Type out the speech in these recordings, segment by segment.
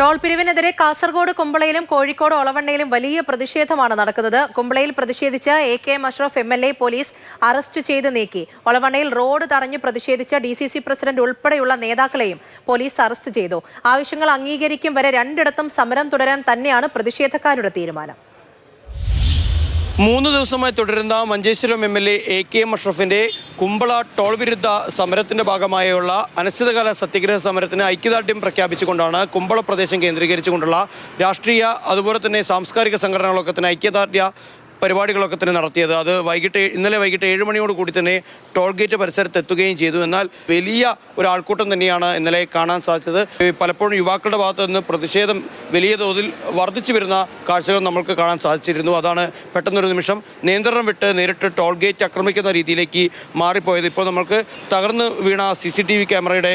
Toll പിരിവിനെതിരെ കാസർഗോഡ് കുമ്പളയിലും കോഴിക്കോട് ഒളവണ്ണയിലും വലിയ പ്രതിഷേധമാണ് നടക്കുന്നത്. കുമ്പളയിൽ പ്രതിഷേധിച്ച A K Ashraf M L A police arrest ചെയ്ത് നീക്കി. ഒളവണ്ണയിൽ റോഡ് തടഞ്ഞ് പ്രതിഷേധിച്ച ഡി സി സി പ്രസിഡന്റ് ഉൾപ്പെടെയുള്ള നേതാക്കളെയും പോലീസ് അറസ്റ്റ് ചെയ്തു. ആവശ്യങ്ങൾ അംഗീകരിക്കും വരെ രണ്ടിടത്തും സമരം തുടരാൻ തന്നെയാണ് പ്രതിഷേധക്കാരുടെ തീരുമാനം. മൂന്ന് ദിവസമായി തുടരുന്ന Manjeshwaram M L A A K M അഷ്റഫിന്റെ Kumbla toll വിരുദ്ധ സമരത്തിന്റെ ഭാഗമായുള്ള അനിശ്ചിതകാല സത്യഗ്രഹ സമരത്തിന് ഐക്യദാർഢ്യം പ്രഖ്യാപിച്ചുകൊണ്ടാണ് കുമ്പള പ്രദേശം കേന്ദ്രീകരിച്ചുകൊണ്ടുള്ള രാഷ്ട്രീയ അതുപോലെ തന്നെ സാംസ്കാരിക സംഘടനകളൊക്കെ തന്നെ ഐക്യദാർഢ്യ പരിപാടികളൊക്കെ തന്നെ നടത്തിയത്. അത് വൈകിട്ട് ഇന്നലെ വൈകിട്ട് ഏഴ് മണിയോട് കൂടി തന്നെ ടോൾ ഗേറ്റ് പരിസരത്ത് എത്തുകയും ചെയ്തു. എന്നാൽ വലിയ ഒരു ആൾക്കൂട്ടം തന്നെയാണ് ഇന്നലെ കാണാൻ സാധിച്ചത്. പലപ്പോഴും യുവാക്കളുടെ ഭാഗത്തു നിന്ന് പ്രതിഷേധം വലിയ തോതിൽ വർദ്ധിച്ചു വരുന്ന കാഴ്ചകൾ നമ്മൾക്ക് കാണാൻ സാധിച്ചിരുന്നു. അതാണ് പെട്ടെന്നൊരു നിമിഷം നിയന്ത്രണം വിട്ട് നേരിട്ട് ടോൾ ഗേറ്റ് ആക്രമിക്കുന്ന രീതിയിലേക്ക് മാറിപ്പോയത്. ഇപ്പോൾ നമ്മൾക്ക് തകർന്ന് വീണ സി സി ടി വി ക്യാമറയുടെ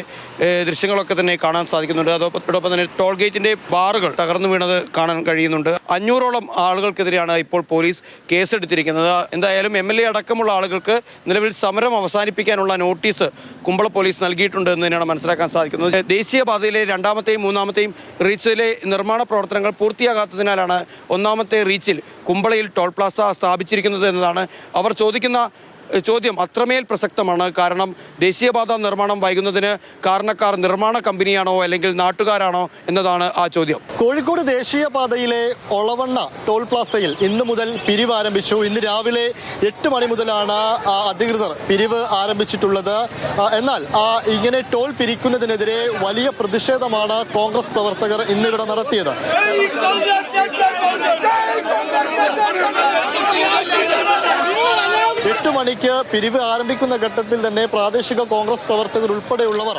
ദൃശ്യങ്ങളൊക്കെ തന്നെ കാണാൻ സാധിക്കുന്നുണ്ട്. അതോടൊപ്പം തന്നെ ടോൾ ഗേറ്റിന്റെ ബാറുകൾ തകർന്നു വീണത് കാണാൻ കഴിയുന്നുണ്ട്. അഞ്ഞൂറോളം ആളുകൾക്കെതിരെയാണ് ഇപ്പോൾ പോലീസ് കേസെടുത്തിരിക്കുന്നത്. എന്തായാലും എം എൽ എ അടക്കമുള്ള ആളുകൾക്ക് നിലവിൽ സമരം അവസാനിപ്പിക്കാനുള്ള നോട്ടീസ് കുമ്പള പോലീസ് നൽകിയിട്ടുണ്ട് എന്ന് തന്നെയാണ് മനസ്സിലാക്കാൻ സാധിക്കുന്നത്. ദേശീയപാതയിലെ രണ്ടാമത്തെയും മൂന്നാമത്തെയും റീച്ചിലെ നിർമ്മാണ പ്രവർത്തനങ്ങൾ പൂർത്തിയാകാത്തതിനാലാണ് ഒന്നാമത്തെ റീച്ചിൽ കുമ്പളയിൽ ടോൾ പ്ലാസ സ്ഥാപിച്ചിരിക്കുന്നത് എന്നതാണ് അവർ ചോദിക്കുന്ന ചോദ്യം അത്രമേൽ പ്രസക്തമാണ്. കാരണം ദേശീയപാത നിർമ്മാണം വൈകുന്നതിന് കാരണക്കാർ നിർമ്മാണ കമ്പനിയാണോ അല്ലെങ്കിൽ നാട്ടുകാരാണോ എന്നതാണ് ആ ചോദ്യം. കോഴിക്കോട് ദേശീയപാതയിലെ ഒളവണ്ണ ടോൾ പ്ലാസയിൽ ഇന്ന് മുതൽ പിരിവ് ആരംഭിച്ചു. ഇന്ന് രാവിലെ എട്ട് മണി മുതലാണ് അധികൃതർ പിരിവ് ആരംഭിച്ചിട്ടുള്ളത്. എന്നാൽ ആ, ഇങ്ങനെ ടോൾ പിരിക്കുന്നതിനെതിരെ വലിയ പ്രതിഷേധമാണ് കോൺഗ്രസ് പ്രവർത്തകർ ഇന്നിവിടെ നടത്തിയത്. മണിക്ക് പിരിവ് ആരംഭിക്കുന്ന ഘട്ടത്തിൽ തന്നെ പ്രാദേശിക കോൺഗ്രസ് പ്രവർത്തകർ ഉൾപ്പെടെയുള്ളവർ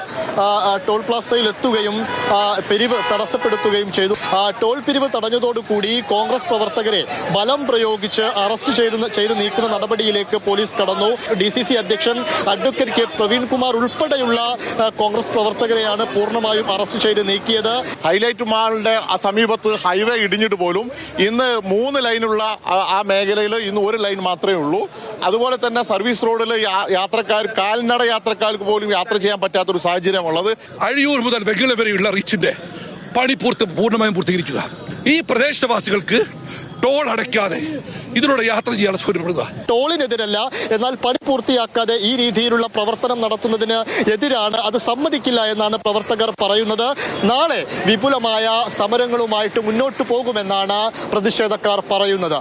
ടോൾ പ്ലാസയിൽ എത്തുകയും പിരിവ് തടസ്സപ്പെടുത്തുകയും ചെയ്തു. ടോൾ പിരിവ് തടഞ്ഞതോടുകൂടി കോൺഗ്രസ് പ്രവർത്തകരെ ബലം പ്രയോഗിച്ച് അറസ്റ്റ് ചെയ്തു ചെയ്തു നീക്കുന്ന നടപടിയിലേക്ക് പോലീസ് കടന്നു. ഡി സി സി അധ്യക്ഷൻ അഡ്വക്കേറ്റ് കെ. പ്രവീൺ കുമാർ ഉൾപ്പെടെയുള്ള കോൺഗ്രസ് പ്രവർത്തകരെയാണ് പൂർണമായും അറസ്റ്റ് ചെയ്ത് നീക്കിയത്. ഹൈലൈറ്റ് മാളിന്റെ സമീപത്ത് ഹൈവേ ഇടിഞ്ഞിട്ട് പോലും ഇന്ന് മൂന്ന് ലൈനുള്ള ആ മേഖലയിൽ ഇന്ന് ഒരു ലൈൻ മാത്രമേ ഉള്ളൂ. അതുപോലെ തന്നെ സർവീസ് റോഡിൽ യാത്രക്കാർ കാൽനട യാത്രക്കാർക്ക് പോലും യാത്ര ചെയ്യാൻ പറ്റാത്ത പറ്റാത്തൊരു സാഹചര്യമുള്ളത്. അഴിയൂർ മുതൽ വെങ്കിള വരെയുള്ള റീച്ചിന്റെ പണി പൂർത്തി പൂർണമായും പൂർത്തീകരിക്കുക. ഈ പ്രദേശവാസികൾക്ക് ടോൾ അടയ്ക്കാതെ ഇതിലൂടെ യാത്ര ചെയ്യാൻ സൗകര്യപ്പെടുക. ടോളിനെതിരല്ല എന്നാൽ പണി പൂർത്തിയാക്കാതെ ഈ രീതിയിലുള്ള പ്രവർത്തനം നടത്തുന്നതിന് എതിരാണ്. അത് സമ്മതിക്കില്ല എന്നാണ് പ്രവർത്തകർ പറയുന്നത്. നാളെ വിപുലമായ സമരങ്ങളുമായിട്ട് മുന്നോട്ട് പോകുമെന്നാണ് പ്രതിഷേധക്കാർ പറയുന്നത്.